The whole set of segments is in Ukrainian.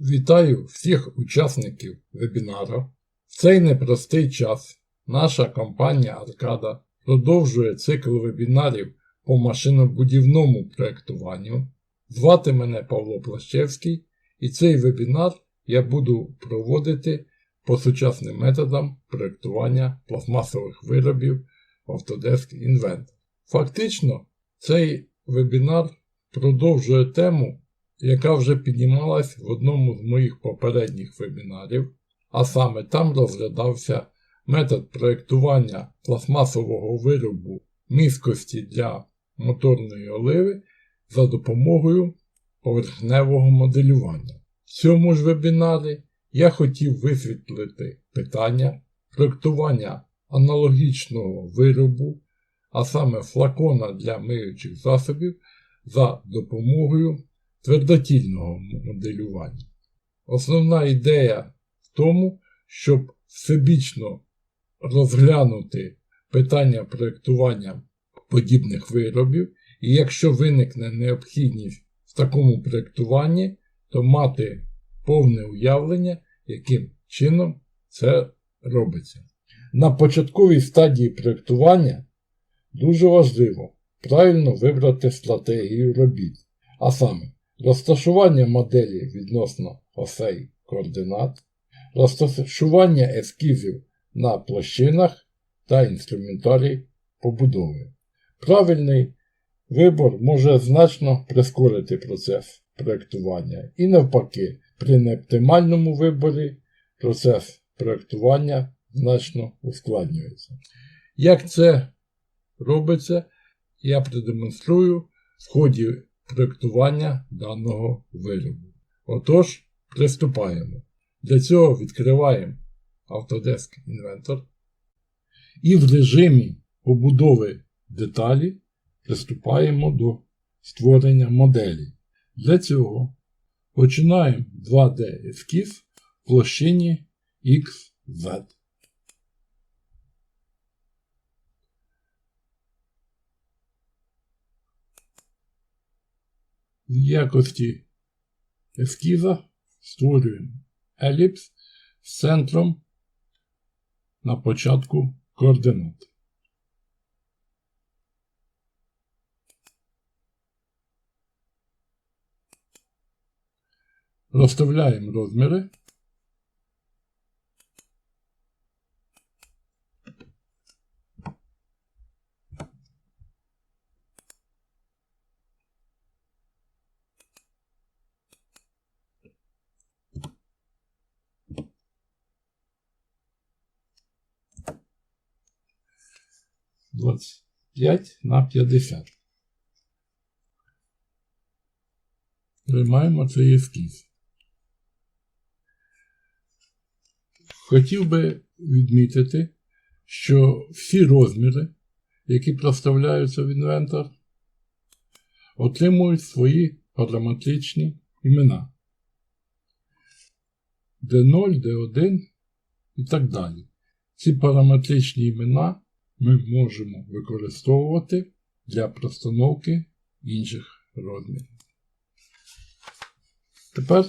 Вітаю всіх учасників вебінару. В цей непростий час наша компанія Аркада продовжує цикл вебінарів по машинобудівному проєктуванню. Звати мене Павло Плащевський, і цей вебінар я буду проводити по сучасним методам проєктування пластмасових виробів Autodesk Inventor. Фактично, цей вебінар продовжує тему, яка вже піднімалась в одному з моїх попередніх вебінарів, а саме там розглядався метод проєктування пластмасового виробу міськості для моторної оливи за допомогою поверхневого моделювання. В цьому ж вебінарі я хотів висвітлити питання проєктування аналогічного виробу, а саме флакона для миючих засобів за допомогою твердотільного моделювання. Основна ідея в тому, щоб всебічно розглянути питання проєктування подібних виробів, і якщо виникне необхідність в такому проєктуванні, то мати повне уявлення, яким чином це робиться. На початковій стадії проєктування дуже важливо правильно вибрати стратегію робіт, а саме розташування моделі відносно осей координат, розташування ескізів на площинах та інструментарій побудови. Правильний вибор може значно прискорити процес проєктування і навпаки, при неоптимальному виборі процес проєктування значно ускладнюється. Як це робиться, я продемонструю в ході проєктування даного виробу. Отож, приступаємо. Для цього відкриваємо Autodesk Inventor і в режимі побудови деталі приступаємо до створення моделі. Для цього починаємо 2D ескіз в площині XZ. В якості ескіза створюємо еліпс з центром на початку координат. Розставляємо розміри. Двадцять п'ять на п'ятдесят. Приймаємо цей ескіз. Хотів би відмітити, що всі розміри, які проставляються в інвентор, отримують свої параметричні імена. D0, D1 і так далі. Ці параметричні імена ми можемо використовувати для простановки інших розмірів. Тепер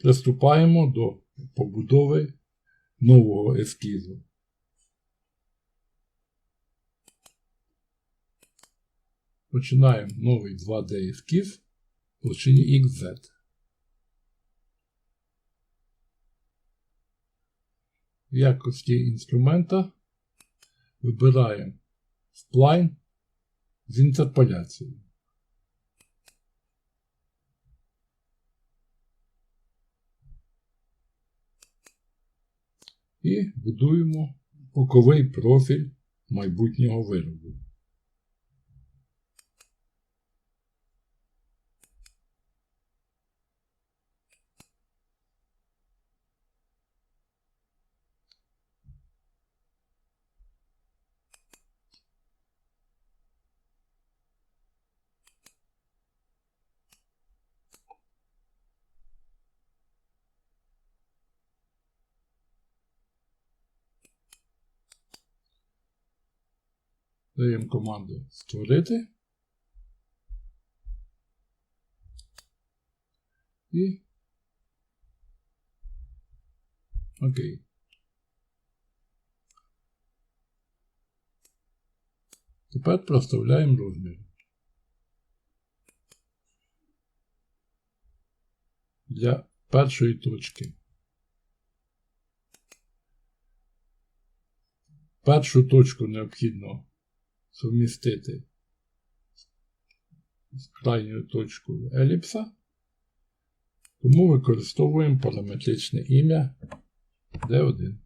приступаємо до побудови нового ескізу. Починаємо новий 2D ескіз в площині XZ. В якості інструмента вибираємо сплайн з інтерполяцією. І будуємо боковий профіль майбутнього виробу. Даємо команду створити. І Окей. Тепер проставляємо розмір. Для першої точки. Першу точку необхідно сумістити з крайньою точкою еліпса, тому використовуємо параметричне ім'я D1.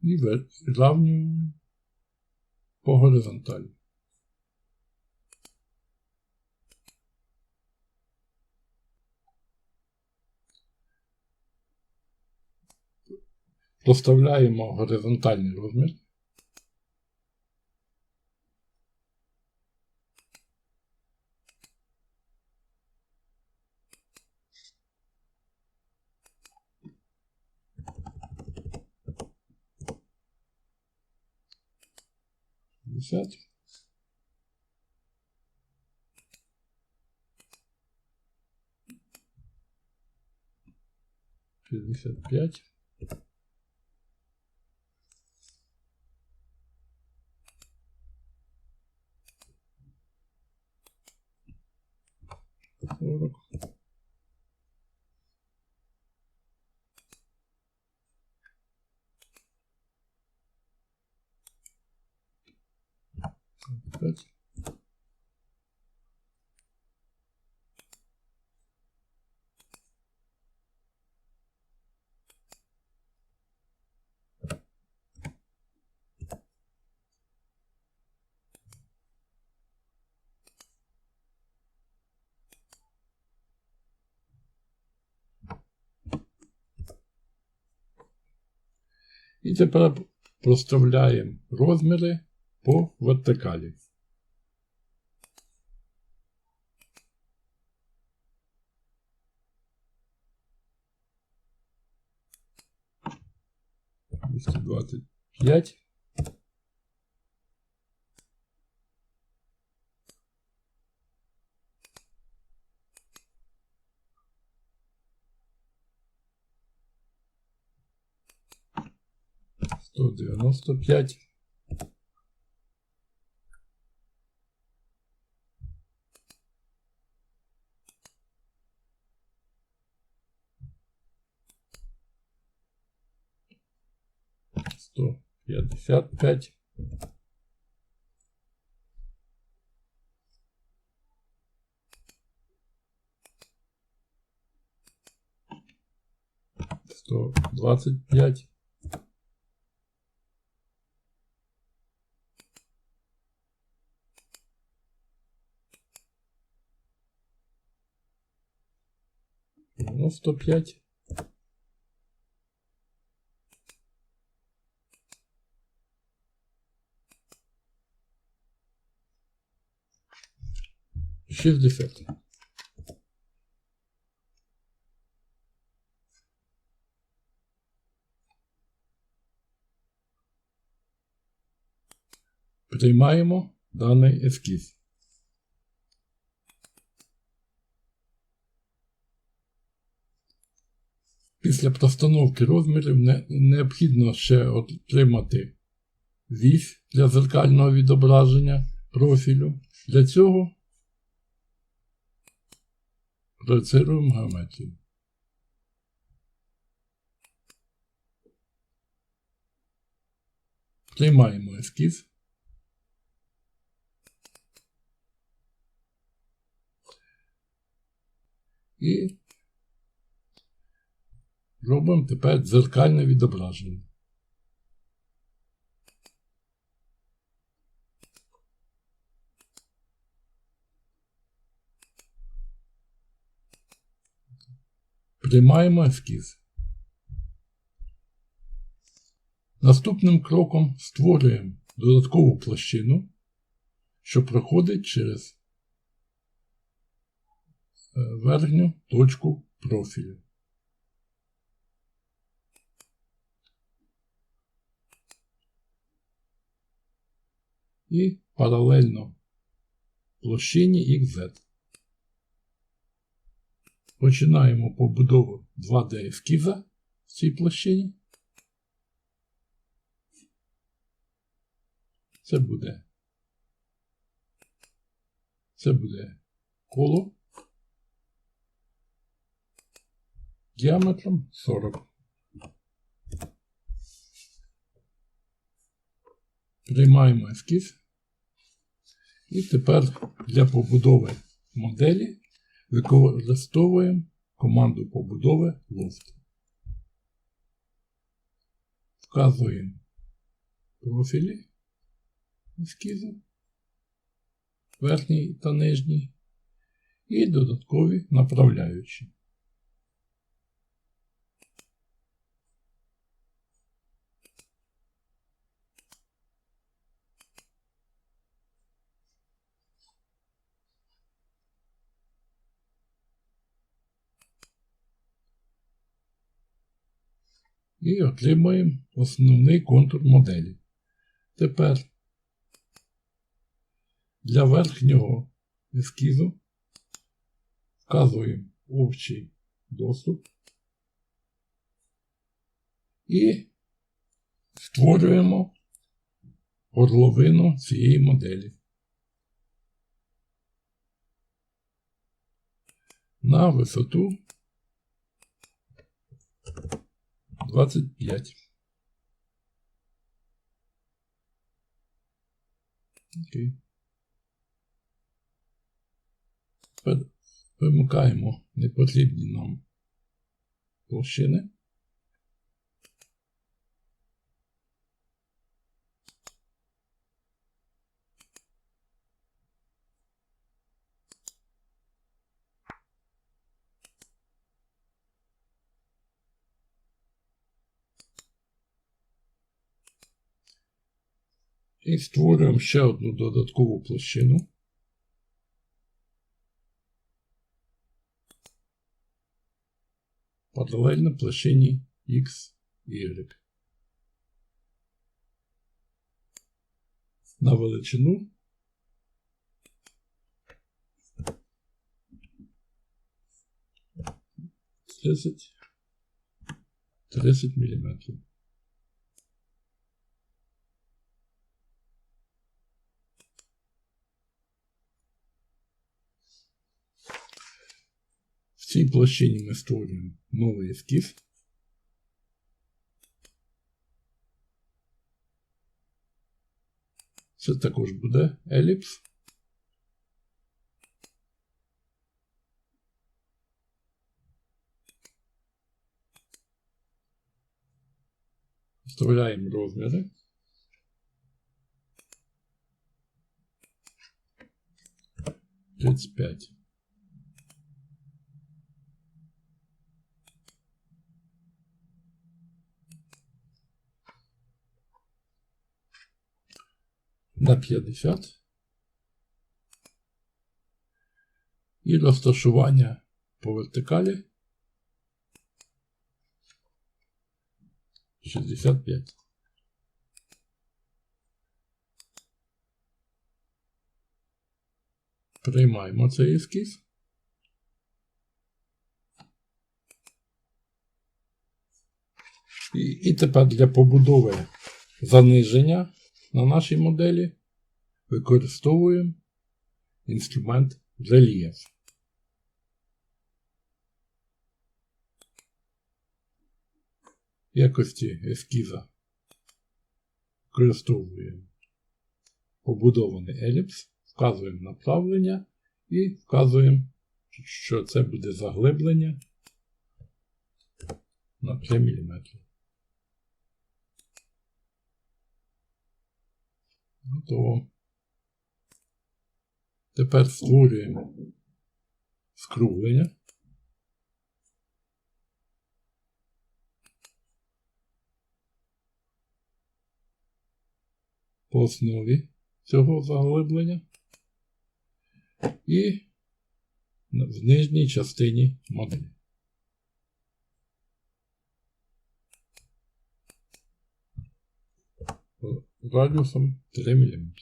І вирівнюємо по горизонталі. Проставляємо горизонтальний розмір. Шестьдесят пять. Сорок. Пять. І тепер проставляємо розміри по вертикалі. Двадцять п'ять. Сто девяносто пять. Сто пятьдесят пять. Сто двадцать пять. Девяносто пять. Шестьдесят. Приймаємо даний ескіз. Після постановки розмірів не, необхідно ще отримати вісь для зеркального відображення профілю. Для цього проєцируємо геометрію. Приймаємо ескіз. І робимо тепер дзеркальне відображення. Приймаємо ескіз. Наступним кроком створюємо додаткову площину, що проходить через е, верхню точку профілю. І паралельно площині XZ. Починаємо побудову 2D ескіза в цій площині. Це буде. Це буде коло діаметром 40. Приймаємо ескіз. І тепер для побудови моделі використовуємо команду побудови лофт. Вказуємо профілі ескізу, верхній та нижній, і додаткові направляючі. І отримуємо основний контур моделі. Тепер для верхнього ескізу вказуємо общий доступ і створюємо горловину цієї моделі. На висоту 25. Окей. Тепер вимикаємо непотрібні нам площини. І створюємо ще одну додаткову площину. Паралельно площині X, Y. На величину тридцять тридцять міліметрів. В цій площині ми створюємо новий ескіз. Це також буде еліпс. Вставляємо розміри. Тридцять п'ять. На 50 і розташування по вертикалі 65. Приймаємо цей ескіз. І, і тепер для побудови заниження на нашій моделі використовуємо інструмент рельєф. Якості ескіза використовуємо побудований еліпс, вказуємо направлення і вказуємо, що це буде заглиблення на 3 мм. Готово. Тепер створюємо скруглення. По основі цього заглиблення і в нижній частині моделі. Радіусом 3 мм.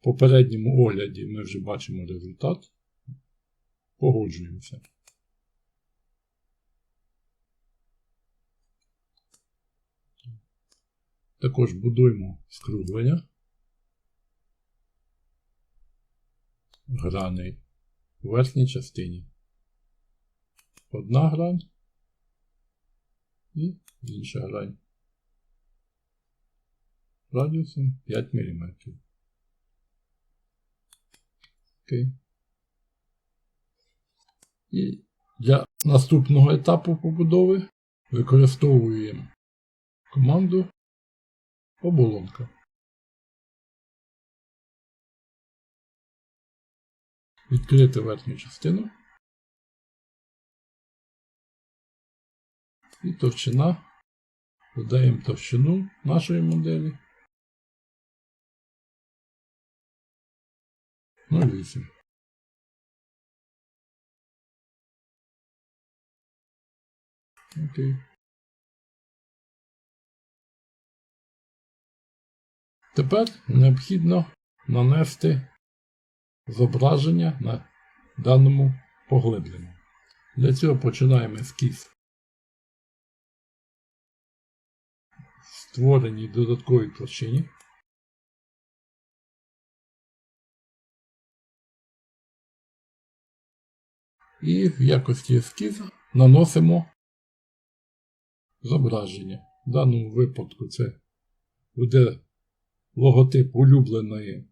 В попередньому огляді ми вже бачимо результат. Погоджуємося. Також будуємо скруглення. Граней у верхній частині. Одна грань і інша грань. Радіусом 5 мм. Окей. І для наступного етапу побудови використовуємо команду оболонка. Відкрити верхню частину. І товщина. Додаємо товщину нашої моделі. 0,8. Окей. Тепер необхідно нанести зображення на даному поглибленні. Для цього починаємо ескіз. Створені додаткові площині. І в якості ескіза наносимо зображення. В даному випадку це буде логотип улюбленої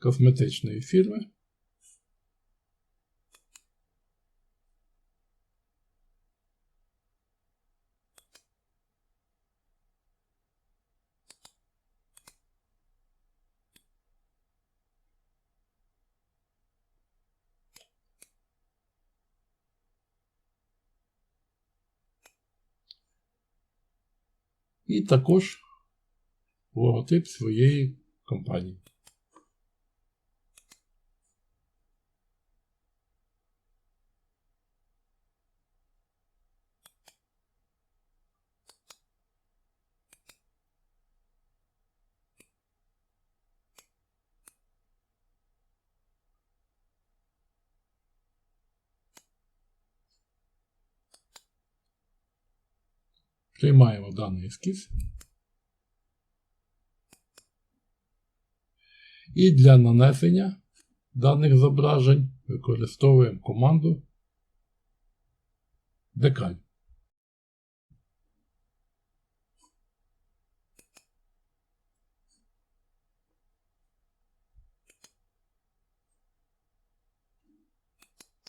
косметичної фірми. І також логотип своєї компанії. Приймаємо даний ескіз. І для нанесення даних зображень використовуємо команду декаль.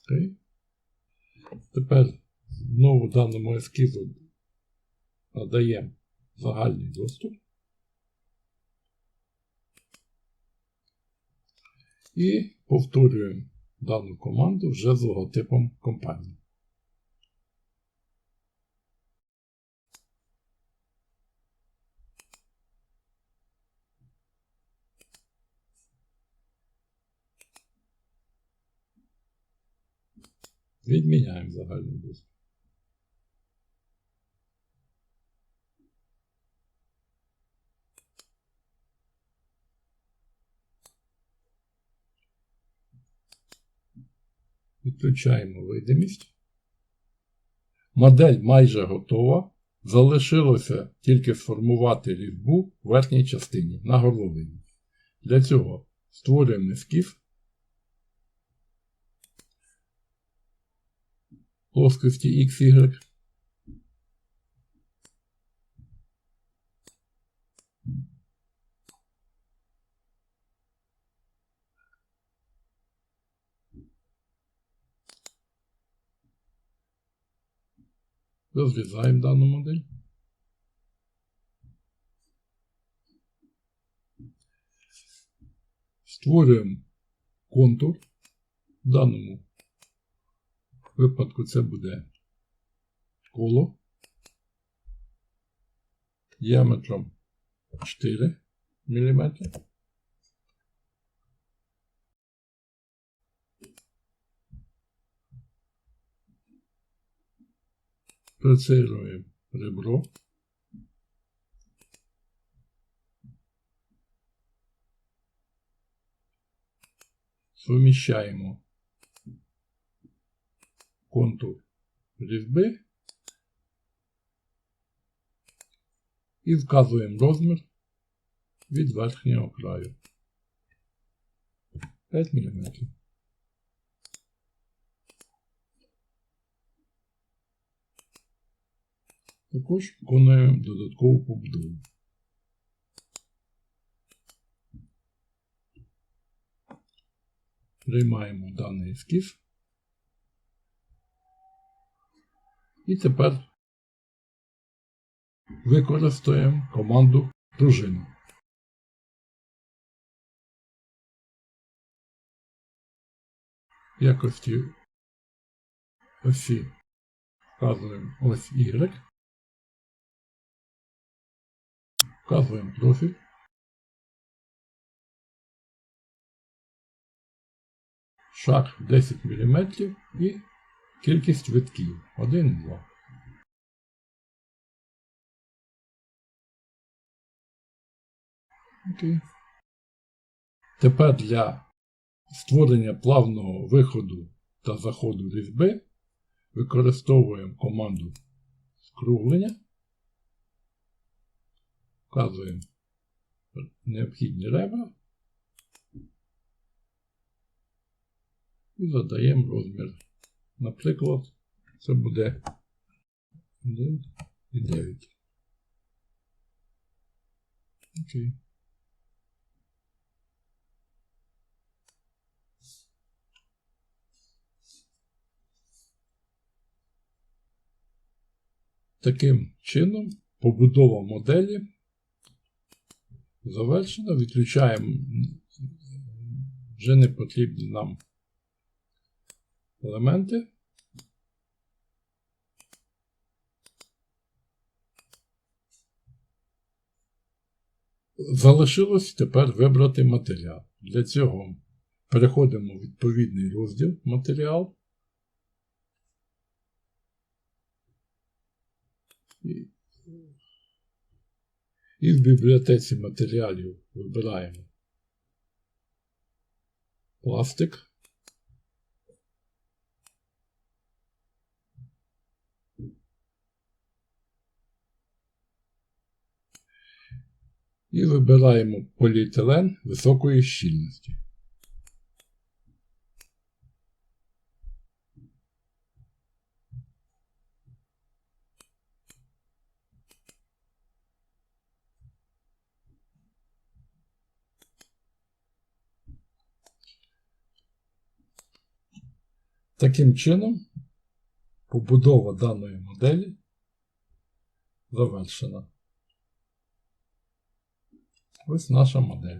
Окей. Тепер знову даному ескізу надаємо загальний доступ. І повторюємо дану команду вже з логотипом компанії. Відміняємо загальний доступ. Відключаємо видимість. Модель майже готова. Залишилося тільки сформувати різьбу в верхній частині на горловині. Для цього створюємо ескіз. Плоскості XY. Розрізаємо дану модель. Створюємо контур. В даному випадку це буде коло діаметром 4 мм. Процируємо ребро. Суміщаємо контур різьби і вказуємо розмір від верхнього краю. 5 мм. Також виконуємо додаткову побудову. Приймаємо даний ескіз. І тепер використаємо команду пружина. В якості осі вказуємо ось Y. Вказуємо профіль. Шаг 10 мм і кількість витків 1, 2. Окей. Тепер для створення плавного виходу та заходу різьби використовуємо команду скруглення. Вказуємо необхідні ребра і задаємо розмір. Наприклад, це буде 1,9. Окей. Таким чином побудова моделі завершена. Відключаємо вже не потрібні нам елементи. Залишилось тепер вибрати матеріал. Для цього переходимо в відповідний розділ матеріал. І, в бібліотеці матеріалів вибираємо пластик. І вибираємо поліетилен високої щільності. Таким чином, побудова даної моделі завершена. Ось наша модель.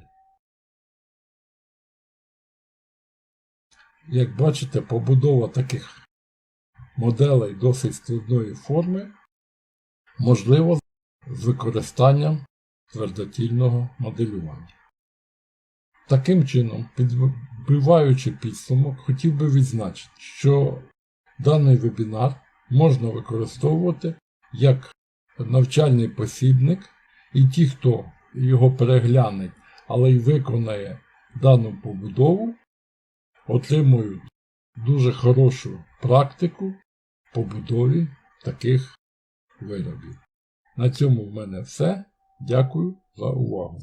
Як бачите, побудова таких моделей досить складної форми можливо з використанням твердотільного моделювання. Таким чином, підбиваючи підсумок, хотів би відзначити, що даний вебінар можна використовувати як навчальний посібник, і ті, хто його перегляне, але й виконає дану побудову, отримують дуже хорошу практику в побудові таких виробів. На цьому в мене все. Дякую за увагу.